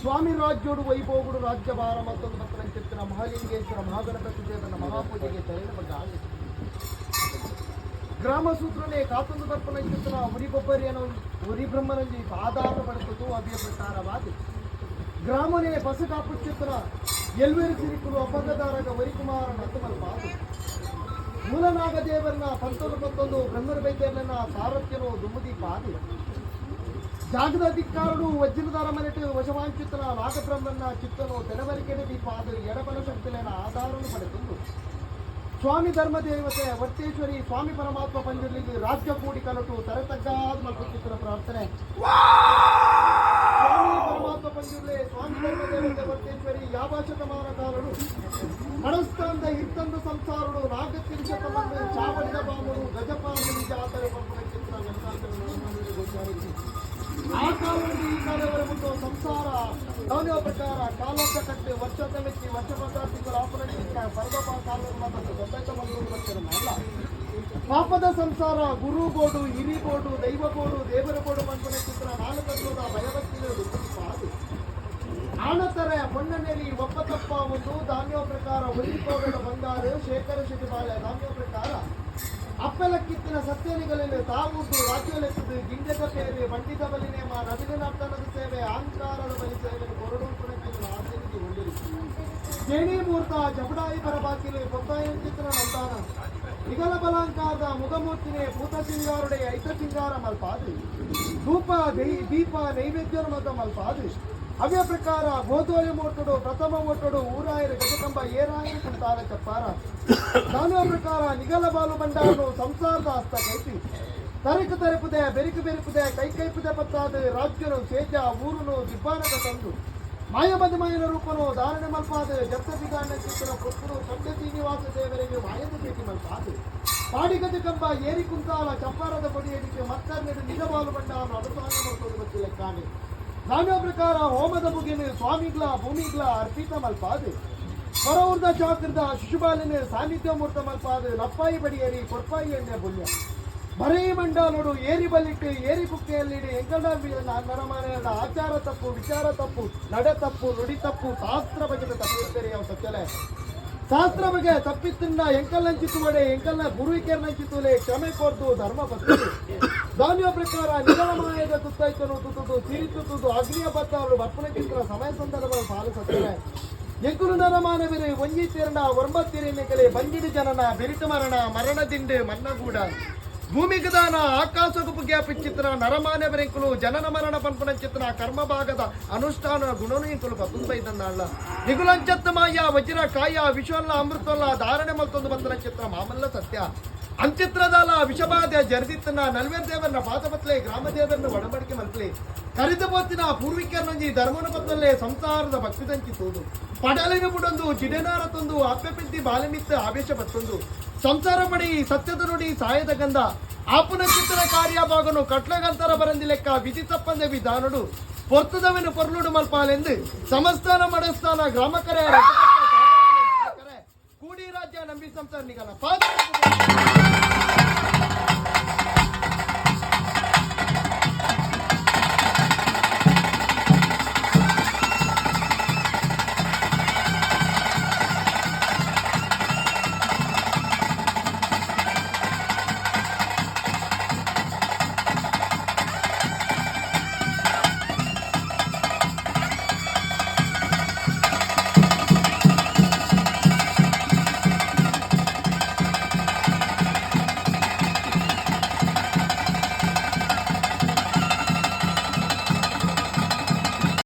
ಸ್ವಾಮಿ ರಾಜ್ಯೋಡು ವೈಭೋಗುಡು ರಾಜ್ಯಭಾರ ಮತ್ತೊಂದು ಪತ್ರ ಚಿತ್ರ ಮಹಾಲಿಂಗೇಶ್ವರ ಮಹಾಗಣಪತಿ ದೇವನ ಮಹಾಪೂಜೆಗೆ ಬಗ್ಗೆ ಆಗಿದೆ ಗ್ರಾಮ ಸೂತ್ರನೇ ಕಾತೊಂದು ತರ್ಪಣ ಚಿತ್ರ ಅನ್ನೋ ಉರಿಬ್ರಹ್ಮನಲ್ಲಿ ಆಧಾರ ಪಡೆದು ಅಭಿಯ ಪ್ರಕಾರವಾದಿ ಗ್ರಾಮನೇ ಬಸಕಾಪು ಚಿತ್ರ ಎಲ್ವೇರು ಸಿರಿಕುಲು ಅಪಗದಾರಗ ವರಿಕುಮಾರ ನತ್ತಮಲ್ಪಾದು ಮೂಲನಾಗ ಮೂಲನಾಗದೇವರನ್ನ ಪಂತೊಂದು ಪತ್ತೊಂದು ಬ್ರಹ್ಮರ ಬೈದ್ಯರನ್ನ ಸಾರಥ್ಯನು ದುಮ್ಮದಿ ಪಾದಿ. ಜಾಗದ ಅಧಿಕಾರನು ವಜ್ರದಾರ ಮನೆಟ್ಟು ವಶವಾಂಚಿತನ ನಾಗಬ್ರಹ್ಮನ ಚಿತ್ತನು ತೆರವರಿಕೆಡೆ ದೀಪಾದ ಎಡಬಲ ಶಕ್ತಿಲೇನ ಆಧಾರವನ್ನು ಪಡೆದು ಸ್ವಾಮಿ ಧರ್ಮ ದೇವತೆ ವರ್ತೇಶ್ವರಿ ಸ್ವಾಮಿ ಪರಮಾತ್ಮ ಪಂಜುರ್ಲಿಗೆ ರಾಜ್ಯ ಕೂಡಿ ಕಲಟು ತರತಗ್ಗಾದ ಮತ್ತು ಚಿತ್ರ ಪ್ರಾರ್ಥನೆ. ಸ್ವಾಮಿ ಪರಮಾತ್ಮ ಪಂಜುರ್ಲೆ ಸ್ವಾಮಿ ಧರ್ಮ ದೇವತೆ ವರ್ತೇಶ್ವರಿ ಯಾವ ಶತಮಾನ ಕಾಲನು ನಡೆಸ್ತಂದ ಹಿತ್ತಂದು ಸಂಸಾರಡು ತಮ್ಮನ್ನು ಚಾವಡಿದ ಬಾಮನು ಗಜಪಾಮಿ ಜಾತರೆ ನಾನೇ ಪ್ರಕಾರ ಕಾಲಕ್ಕ ಕಟ್ಟೆ ವರ್ಷದ ಮೆಚ್ಚಿ ವರ್ಷ ದೊಡ್ಡ ಅಲ್ಲ ಪಾಪದ ಸಂಸಾರ, ಗುರು ಬೋಡು ಹಿರಿ ಬೋಡು ದೈವ ಬೋಡು ದೇವರ ಬೋಡು ಚಿತ್ರ ನಾಲ್ಕ ಭಯಭಕ್ತಿಗಳು ಪಾದು ಆಣತರೆ ಮಣ್ಣನೆಲಿ ಒಪ್ಪತಪ್ಪ ಒಂದು, ಧಾನ್ಯ ಪ್ರಕಾರ ಒಲಿಕೋಬೇಡ ಬಂಗಾರ, ಶೇಖರ ಶಿಟಿಬಾಳೆ ಧಾನ್ಯ ಪ್ರಕಾರ ಅಪ್ಪಲಕ್ಕಿತ್ತಿನ ಸತ್ಯನಿಗಳಲ್ಲಿ ತಾವುದು ರಾಜ್ಯಲೆತ್ತದು ಗಿಂಡದ ಸೇವೆ ಬಂಡಿತ ಬಲಿನೇಮ ನದಿನರ್ತನದ ಸೇವೆ ಅಹಂಕಾರದ ಬಲಿ ಸೇವೆ ಕೊರಡು ಪುಣಕಿನ ಆಚರಣೆಗೆ ಹೊಂದಿರಿಸಿ ಜೇಣಿ ಮೂರ್ತ ಜಬಡಾಯಿ ಬರಬಾಕಿಲೆ ಕೊತ್ತಾಯ ಚಿತ್ರ ನಂದಾನ ನಿಗಲ ಬಲಾಂಕಾರದ ಮುಖಮೂರ್ತಿನೇ ಭೂತ ಸಿಂಗಾರುಡೆ ಐತ ಸಿಂಗಾರ ಮಲ್ಪಾದ್ರಿ ಧೂಪ ದೈ- ದೀಪ ನೈವೇದ್ಯ ಮತ ಮಲ್ಪಾದ್ರಿ ಅವ್ಯ ಪ್ರಕಾರ ಗೋಧೋಲಿ ಮೋಟಡು ಪ್ರಥಮ ಮೋಟಡು ಊರಾಯರ ಗಜಕಂಬ, ಏರಾಯರ ಕುಂತಾಲ ಚಪ್ಪಾರ. ದಾನವ ಪ್ರಕಾರ ನಿಗಲ ಬಾಲು ಬಂಡಾರು ಸಂಸಾರದ ಹಸ್ತ ಕೈತಿ ತರಕು ತರಪುದೆ, ಬೆರಕು ಬೆರುಪುದೆ, ಕೈ ಕೈಪುದೆ ಪತ್ತಾದ ರಾಜ್ಯನು ಸೇಜ ಊರುನು ದಿಬ್ಬಾನದ ತಂದು. ಮಾಯ ಮಧುಮಯನ ರೂಪನು ಧಾರಣೆ ಮಲ್ಪಾದ ಜಪ್ತದಿಗಾಂಡ ಚಿತ್ರ ಪುತ್ರನು ಸತ್ಯ ಶ್ರೀನಿವಾಸ ದೇವರಿಗೆ ಮಾಯದ ಭೇಟಿ ಮಲ್ಪಾದ ಪಾಡಿಗದ ಕಂಬ ಏರಿ ಕುಂತಾಲ ಚಪ್ಪಾರದ ಬಡಿಯಡಿಕೆ ನಿಜ ನಿಜವಾಲು ಬಂಡಾರು ಅನುಸಾರ ಮಾಡಿಕೊಂಡು ಗೊತ್ತಿಲ್ಲ ಕಾಣೆ ನಾನೋ ಪ್ರಕಾರ ಹೋಮದ ಮುಗಿನ ಸ್ವಾಮಿಗ್ಲ, ಭೂಮಿಗ್ಲ ಅರ್ಪಿತ ಮಲ್ಪಾದೆ. ಹೊರವರ್ದ ಚಾಕ್ರದ ಶಿಶುಪಾಲನೆ ಸಾನ್ನಿಧ್ಯ ಮೂರ್ತ ಮಲ್ಪಾದ ಲಪ್ಪಾಯಿ ಬಡಿಯರಿ ಕೊರ್ಪಾಯಿ ಎಣ್ಣೆ ಬುಲ್ಯ ಬರೀ ಮಂಡಾಲೋಡು ಏರಿ ಬಲಿಟ್ಟು ಏರಿ ಕುಕ್ಕೆಯಲ್ಲಿಡಿ ಎಂಕಡ ಆಚಾರ ತಪ್ಪು, ವಿಚಾರ ತಪ್ಪು, ನಡೆ ತಪ್ಪು, ನುಡಿ ತಪ್ಪು, ಶಾಸ್ತ್ರ ಬಗ್ಗೆ ತಪ್ಪು ಅವ ಸತ್ಯಲೆ. ಶಾಸ್ತ್ರ ಬಗ್ಗೆ ತಪ್ಪಿತ್ತಿನ ಎಂಕಲ್ಲಂಚಿತು ಮಡೆ ಎಂಕಲ್ನ ಗುರುವಿಕೆರ್ನಂಚಿತುಲೆ ಕ್ಷಮೆ ಕೊರ್ದು ಧರ್ಮ ಬತ್ತು ಧಾನ್ಯ ಪ್ರಕಾರ ನಿಗಮಮಾಯದ ತುತ್ತಾಯ್ತನು, ತುತ್ತುದು, ಸಿರಿ ಅಗ್ನಿಯ ಅಗ್ನಿಯ ಅವರು ಬರ್ಪಣೆ ಚಿತ್ರ ಸಮಯ ಸಂದರ್ಭ ಪಾಲಿಸುತ್ತಾರೆ. ಎಂಕುಲು ನರಮಾನವಿರಿ ಒಂಜಿ ತಿರಣ ಒಂಬತ್ತಿರಿನೆಕಲೆ ಬಂಜಿಡಿ ಜನನ, ಬಿರಿಟು ಮರಣ, ಮರಣದಿಂಡು ಮನ್ನಗೂಡ. ಭೂಮಿಗೆ ದಾನ ಗ್ಯಾಪಿ ಚಿತ್ರ ನರಮಾನ ಬೆರೆಂಕುಲು ಜನನ ಮರಣ ಪಂಪನ ಚಿತ್ರ, ಕರ್ಮಭಾಗದ ಅನುಷ್ಠಾನ ಗುಣನು ಇಂಕುಲು ಪತ್ತೊಂಬೈದನ್ನಾಳ ನಿಗುಲಂಚತ್ತ ಮಾಯ, ವಜ್ರ ಕಾಯ ವಿಶ್ವಲ್ಲ ಅಮೃತಲ್ಲ, ಧಾರಣೆ ಮತ್ತೊಂದು ಬಂದನ ಚಿತ್ರ, ಮಾಮಲ್ಲ ಸತ್ಯ. ಅಂಚಿತ್ರದಲ್ಲ ವಿಷಬಾಧೆ ಜರ್ದಿತ್ತನ ನಲ್ವೇರ್ ದೇವರನ್ನ ಪಾದಪತ್ಲೆ ಗ್ರಾಮ ದೇವರನ್ನ ಒಡಂಬಡಿಕೆ ಮಲ್ಪಲೆ ಕರಿದ ಪೊತ್ತಿನ ಪೂರ್ವಿಕರ್ನಂಜಿ ಧರ್ಮನ ಪತ್ತಲ್ಲೇ ಸಂಸಾರದ ಭಕ್ತಿ ದಂಚಿತುವುದು ಪಡಲಿನ ಬುಡೊಂದು ಜಿಡೆನಾರ ತಂದು ಅಪ್ಪೆ ಪಿದ್ದಿ ಬಾಲೆಮಿತ್ತ ಆವೇಶ ಬತ್ತೊಂದು ಸಂಸಾರ ಪಡಿ ಸತ್ಯದ ನುಡಿ ಸಾಯದ ಗಂಧ ಆಪುನ ಚಿತ್ರ ಕಾರ್ಯ ಭಾಗನು ಕಟ್ಲಗಂತರ ಬರಂದಿ ಲೆಕ್ಕ ವಿಧಿ ತಪ್ಪಂದೆ ವಿಧಾನಡು ಪೊರ್ತದವೆನು ಪೊರ್ಲುಡು ಮಲ್ಪಾಲೆಂದು ಸಮಸ್ಥಾನ ಮಡಸ್ಥಾನ ಗ್ರಾಮಕರೇ ಕೂಡಿ ರಾಜ್ಯ ನಂಬಿ ಸಂಸಾರ ನಿಗಲ ಪಾದ